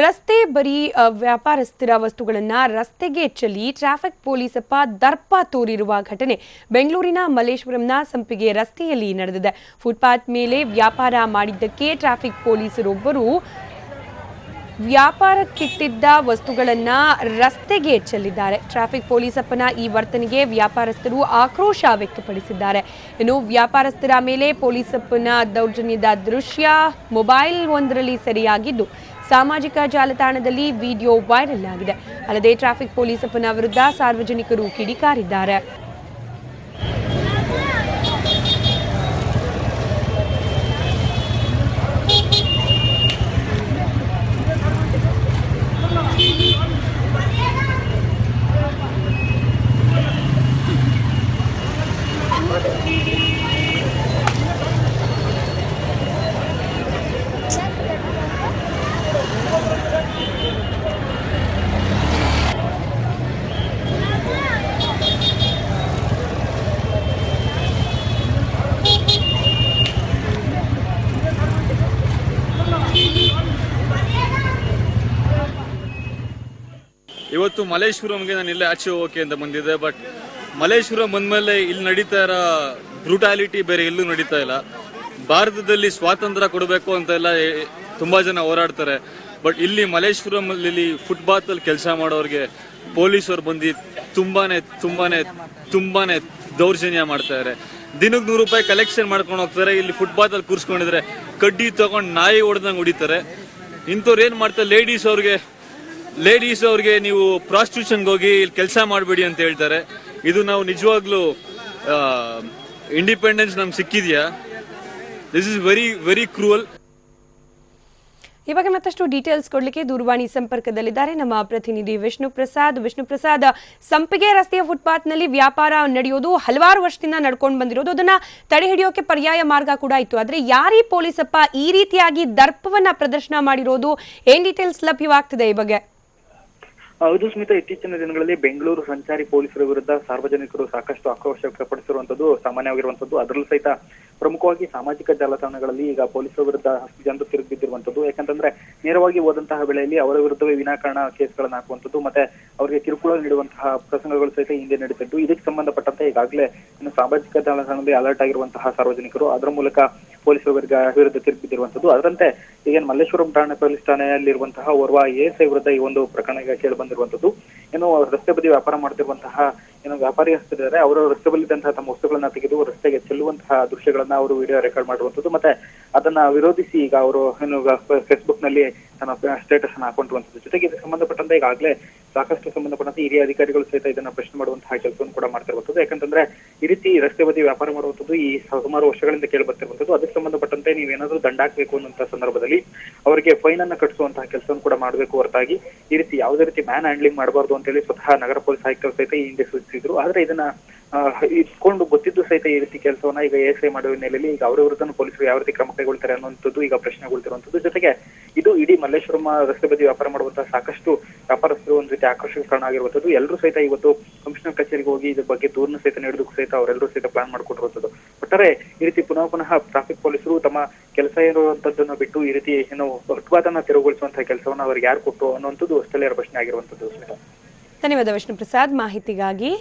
ರಸ್ತೆ ಬರೀ ವ್ಯಾಪಾರಸ್ಥರ ವಸ್ತುಗಳನ್ನು ರಸ್ತೆಗೆ ಚೆಲ್ಲಿ ಟ್ರಾಫಿಕ್ ಪೊಲೀಸಪ್ಪ ದರ್ಪ ತೋರಿರುವ ಘಟನೆ ಬೆಂಗಳೂರಿನ ಮಲ್ಲೇಶ್ವರಂನ ಸಂಪಿಗೆ ರಸ್ತೆಯಲ್ಲಿ ನಡೆದಿದೆ. ಫುಟ್ಪಾತ್ ಮೇಲೆ ವ್ಯಾಪಾರ ಮಾಡಿದ್ದಕ್ಕೆ ಟ್ರಾಫಿಕ್ ಪೊಲೀಸರೊಬ್ಬರು ವ್ಯಾಪಾರಕ್ಕಿಟ್ಟಿದ್ದ ವಸ್ತುಗಳನ್ನ ರಸ್ತೆಗೆ ಚೆಲ್ಲಿದ್ದಾರೆ. ಟ್ರಾಫಿಕ್ ಪೊಲೀಸಪ್ಪನ ಈ ವರ್ತನೆಗೆ ವ್ಯಾಪಾರಸ್ಥರು ಆಕ್ರೋಶ ವ್ಯಕ್ತಪಡಿಸಿದ್ದಾರೆ. ಇನ್ನು ವ್ಯಾಪಾರಸ್ಥರ ಮೇಲೆ ಪೊಲೀಸಪ್ಪನ ದೌರ್ಜನ್ಯದ ದೃಶ್ಯ ಮೊಬೈಲ್ ಒಂದರಲ್ಲಿ ಸೆರೆಯಾಗಿದ್ದು ಸಾಮಾಜಿಕ ಜಾಲತಾಣದಲ್ಲಿ ವಿಡಿಯೋ ವೈರಲ್ ಆಗಿದೆ. ಅಲ್ಲದೆ ಟ್ರಾಫಿಕ್ ಪೊಲೀಸಪ್ಪನ ವಿರುದ್ಧ ಸಾರ್ವಜನಿಕರು ಕಿಡಿಕಾರಿದ್ದಾರೆ. ಇವತ್ತು ಮಲೇಶ್ವರಂಗೆ ನಾನು ಇಲ್ಲೇ ಆಚೆ ಹೋಗೋಕೆ ಅಂತ ಬಂದಿದ್ದೆ ಬಟ್ ಮಲೇಶ್ವರಂ ಬಂದ್ಮೇಲೆ ಇಲ್ಲಿ ನಡೀತಾ ಇರೋ ಬ್ರೂಟಾಲಿಟಿ ಬೇರೆ ಎಲ್ಲೂ ನಡೀತಾ ಇಲ್ಲ. ಭಾರತದಲ್ಲಿ ಸ್ವಾತಂತ್ರ್ಯ ಕೊಡಬೇಕು ಅಂತ ಎಲ್ಲ ತುಂಬಾ ಜನ ಹೋರಾಡ್ತಾರೆ. ಬಟ್ ಇಲ್ಲಿ ಮಲೇಶ್ವರಂಲ್ಲಿ ಅಲ್ಲಿ ಕೆಲಸ ಮಾಡೋರಿಗೆ ಪೊಲೀಸರು ಬಂದು ತುಂಬಾನೇ ತುಂಬಾನೇ ತುಂಬಾನೇ ದೌರ್ಜನ್ಯ ಮಾಡ್ತಾ ಇದ್ದಾರೆ ದಿನಕ್ಕೆ ನೂರು ರೂಪಾಯಿ ಕಲೆಕ್ಷನ್ ಮಾಡ್ಕೊಂಡು ಹೋಗ್ತಾರೆ, ಇಲ್ಲಿ ಫುಟ್ಬಾತ್ ಅಲ್ಲಿ ಕೂರ್ಸ್ಕೊಂಡಿದ್ರೆ ಕಡ್ಡಿ ತಗೊಂಡು ನಾಯಿ ಹೊಡೆದಂಗೆ ಹೊಡಿತಾರೆ. ಇಂಥವ್ರು ಏನು ಮಾಡ್ತಾರೆ ಲೇಡೀಸ್ ಅವ್ರಿಗೆ ಲೇಡೀಸ್ ಅವ್ರಿಗೆ ನೀವು ಪ್ರಾಸ್ಟಿಟ್ಯೂಷನ್ಗೆ ಹೋಗಿ ಇಲ್ಲಿ ಕೆಲಸ ಮಾಡಬೇಡಿ ಅಂತ ಹೇಳ್ತಾರೆ. ಇದು ನಾವು ನಿಜವಾಗ್ಲೂ ಇಂಡಿಪೆಂಡೆನ್ಸ್ ನಮ್ಗೆ ಸಿಕ್ಕಿದ್ಯಾ? This is very very cruel ಈ ಬಗ್ಗೆ ಮತ್ತಷ್ಟು ಡೀಟೇಲ್ಸ್ ಕೊಡ್ಲಿಕ್ಕೆ ದೂರವಾಣಿ ಸಂಪರ್ಕದಲ್ಲಿದ್ದಾರೆ ನಮ್ಮ ಪ್ರತಿನಿಧಿ ವಿಷ್ಣು ಪ್ರಸಾದ್. ವಿಷ್ಣು ಪ್ರಸಾದ್, ಸಂಪಿಗೆ ರಸ್ತೆಯ ಫುಟ್ಪಾತ್ನಲ್ಲಿ ವ್ಯಾಪಾರ ನಡೆಯೋದು ಹಲವಾರು ವರ್ಷದಿಂದ ನಡ್ಕೊಂಡು ಬಂದಿರೋದು. ಅದನ್ನ ತಡೆ ಹಿಡಿಯೋಕೆ ಪರ್ಯಾಯ ಮಾರ್ಗ ಕೂಡ ಇತ್ತು. ಆದ್ರೆ ಯಾರೀ ಪೊಲೀಸಪ್ಪ ಈ ರೀತಿಯಾಗಿ ದರ್ಪವನ್ನ ಪ್ರದರ್ಶನ ಮಾಡಿರೋದು? ಏನ್ ಡೀಟೇಲ್ಸ್ ಲಭ್ಯವಾಗ್ತಿದೆ ಈ ಬಗ್ಗೆ? ಹೌದು ಸ್ಮಿತ, ಇತ್ತೀಚಿನ ದಿನಗಳಲ್ಲಿ ಬೆಂಗಳೂರು ಸಂಚಾರಿ ಪೊಲೀಸರ ವಿರುದ್ಧ ಸಾರ್ವಜನಿಕರು ಸಾಕಷ್ಟು ಆಕ್ರೋಶ ವ್ಯಕ್ತಪಡಿಸಿರುವಂತದ್ದು ಸಾಮಾನ್ಯವಾಗಿರುವಂತದ್ದು ಅದರಲ್ಲೂ ಸಹಿತ ಪ್ರಮುಖವಾಗಿ ಸಾಮಾಜಿಕ ಜಾಲತಾಣಗಳಲ್ಲಿ ಈಗ ಪೊಲೀಸರ ವಿರುದ್ಧ ಜನರು ತಿರುಗಿದ್ದಿರುವಂತದ್ದು ಯಾಕಂತಂದ್ರೆ ನೇರವಾಗಿ ಹೋದಂತಹ ವೇಳೆಯಲ್ಲಿ ಅವರ ವಿರುದ್ಧವೇ ವಿನಾಕಾರಣ ಕೇಸ್ಗಳನ್ನ ಹಾಕುವಂತದ್ದು ಮತ್ತೆ ಅವರಿಗೆ ಕಿರುಕುಳ ನೀಡುವಂತಹ ಪ್ರಸಂಗಗಳು ಸಹಿತ ಹಿಂದೆ ನಡೆದಿದ್ದು ಇದಕ್ಕೆ ಸಂಬಂಧಪಟ್ಟಂತೆ ಈಗಾಗಲೇ ಇನ್ನು ಸಾಮಾಜಿಕ ಜಾಲತಾಣದಲ್ಲಿ ಅಲರ್ಟ್ ಆಗಿರುವಂತಹ ಸಾರ್ವಜನಿಕರು ಅದರ ಮೂಲಕ ಪೊಲೀಸರ ವಿರುದ್ಧ ವಿರುದ್ಧ ತಿರುಗಿ ಬಿದ್ದಿರುವಂತದ್ದು ಅದರಂತೆ ಈಗ ಮಲ್ಲೇಶ್ವರಂ ಠಾಣೆ ಪೊಲೀಸ್ ಠಾಣೆಯಲ್ಲಿರುವಂತಹ ಓರ್ವ ಎಎಸ್ಐ ವಿರುದ್ಧ ಈ ಒಂದು ಪ್ರಕರಣ ಕೇಳಿ ಬಂದಿರುವಂತದ್ದು ಏನು ರಸ್ತೆ ಬದಿ ವ್ಯಾಪಾರ ಮಾಡ್ತಿರುವಂತಹ ಏನು ವ್ಯಾಪಾರಿ ಹಸ್ತಿದ್ದಾರೆ ಅವರ ರಸ್ತೆ ಬಲ್ಲಿದ್ದಂತಹ ತಮ್ಮ ವಸ್ತುಗಳನ್ನ ತೆಗೆದು ರಸ್ತೆಗೆ ಚೆಲ್ಲುವಂತಹ ದೃಶ್ಯಗಳನ್ನ ಅವರು ವಿಡಿಯೋ ರೆಕಾರ್ಡ್ ಮಾಡಿರುವಂತದ್ದು ಮತ್ತೆ ಅದನ್ನ ವಿರೋಧಿಸಿ ಈಗ ಅವರು ಏನು ಫೇಸ್ಬುಕ್ನಲ್ಲಿ ತನ್ನ ಸ್ಟೇಟಸ್ ಅನ್ನ ಹಾಕೊಂಡಿರುವಂತದ್ದು ಜೊತೆಗೆ ಇದಕ್ಕೆ ಸಂಬಂಧಪಟ್ಟಂತೆ ಈಗಾಗಲೇ ಸಾಕಷ್ಟು ಸಂಬಂಧಪಟ್ಟಂತೆ ಹಿರಿಯ ಅಧಿಕಾರಿಗಳು ಸಹಿತ ಇದನ್ನ ಪ್ರಶ್ನೆ ಮಾಡುವಂತಹ ಕೆಲಸವನ್ನು ಕೂಡ ಮಾಡ್ತಿರುವಂತದ್ದು ಯಾಕಂತಂದ್ರೆ ಈ ರೀತಿ ರಸ್ತೆ ಬದಿ ವ್ಯಾಪಾರ ಮಾಡುವಂತದ್ದು ಈ ಸುಮಾರು ವರ್ಷಗಳಿಂದ ಕೇಳಿ ಬರ್ತಿರುವಂತದ್ದು ಅದಕ್ಕೆ ಸಂಬಂಧಪಟ್ಟಂತೆ ನೀವೇನಾದ್ರೂ ದಂಡ ಹಾಕಬೇಕು ಅನ್ನುವಂತ ಸಂದರ್ಭದಲ್ಲಿ ಅವರಿಗೆ ಫೈನ್ ಅನ್ನ ಕಟ್ಟಿಸುವಂತಹ ಕೆಲಸವನ್ನು ಕೂಡ ಮಾಡಬೇಕು ಹೊರತಾಗಿ. ಈ ರೀತಿ ಯಾವುದೇ ರೀತಿ ಮ್ಯಾನ್ ಹ್ಯಾಂಡ್ಲಿಂಗ್ ಮಾಡಬಾರ್ದು ಅಂತೇಳಿ ಸ್ವತಃ ನಗರ ಪೊಲೀಸ್ ಆಯುಕ್ತರು ಸಹಿತ ಈ ಹಿಂದೆ ಸೂಚಿಸಿದ್ರು. ಆದ್ರೆ ಇದನ್ನ ಇಟ್ಕೊಂಡು ಗೊತ್ತಿದ್ದು ಸಹಿತ ಈ ರೀತಿ ಕೆಲಸವನ್ನ ಈಗ ಎಸ್ ಐ ಮಾಡುವ ಹಿನ್ನೆಲೆಯಲ್ಲಿ ಈಗ ಅವರ ವಿರುದ್ಧ ಪೊಲೀಸರು ಯಾವ ರೀತಿ ಕ್ರಮ ಕೈಗೊಳ್ತಾರೆ ಅನ್ನುವಂಥದ್ದು ಈಗ ಪ್ರಶ್ನೆಗೊಳ್ತಿರುವಂತದ್ದು ಜೊತೆಗೆ ಇದು ಇಡೀ ಮಲ್ಲೇಶ್ವರಂ ರಸ್ತೆ ಬದಿ ವ್ಯಾಪಾರ ಮಾಡುವಂತಹ ಸಾಕಷ್ಟು ವ್ಯಾಪಾರಸ್ಥರು ಒಂದ್ ರೀತಿ ಆಕರ್ಷಕ ಕಾರಣ ಆಗಿರುವಂತದ್ದು ಎಲ್ಲರೂ ಸಹಿತ ಇವತ್ತು ಕಮಿಷನರ್ ಕಚೇರಿಗೆ ಹೋಗಿ ಇದ್ರ ಬಗ್ಗೆ ದೂರನ್ನು ಸಹಿತ ನೀಡೋದಕ್ಕೂ ಸಹಿತ ಅವರೆಲ್ಲರೂ ಸಹಿತ ಪ್ಲಾನ್ ಮಾಡಿಕೊಟ್ಟಿರುವಂತದ್ದು ಒಟ್ಟಾರೆ ಈ ರೀತಿ ಪುನಃ ಪುನಃ ಟ್ರಾಫಿಕ್ ಪೊಲೀಸರು ತಮ್ಮ ಕೆಲಸ ಇರುವಂತದ್ದನ್ನ ಬಿಟ್ಟು ಈ ರೀತಿ ಏನು ಉತ್ಪಾದನಾ ತೆರವುಗೊಳಿಸುವಂತಹ ಕೆಲಸವನ್ನ ಅವ್ರಿಗೆ ಯಾರು ಕೊಟ್ಟರು ಅನ್ನುವಂಥದ್ದು ಸ್ಥಳೀಯರ ಪ್ರಶ್ನೆ ಆಗಿರುವಂತದ್ದು ಧನ್ಯವಾದ ವಿಷ್ಣು ಪ್ರಸಾದ್ ಮಾಹಿತಿಗಾಗಿ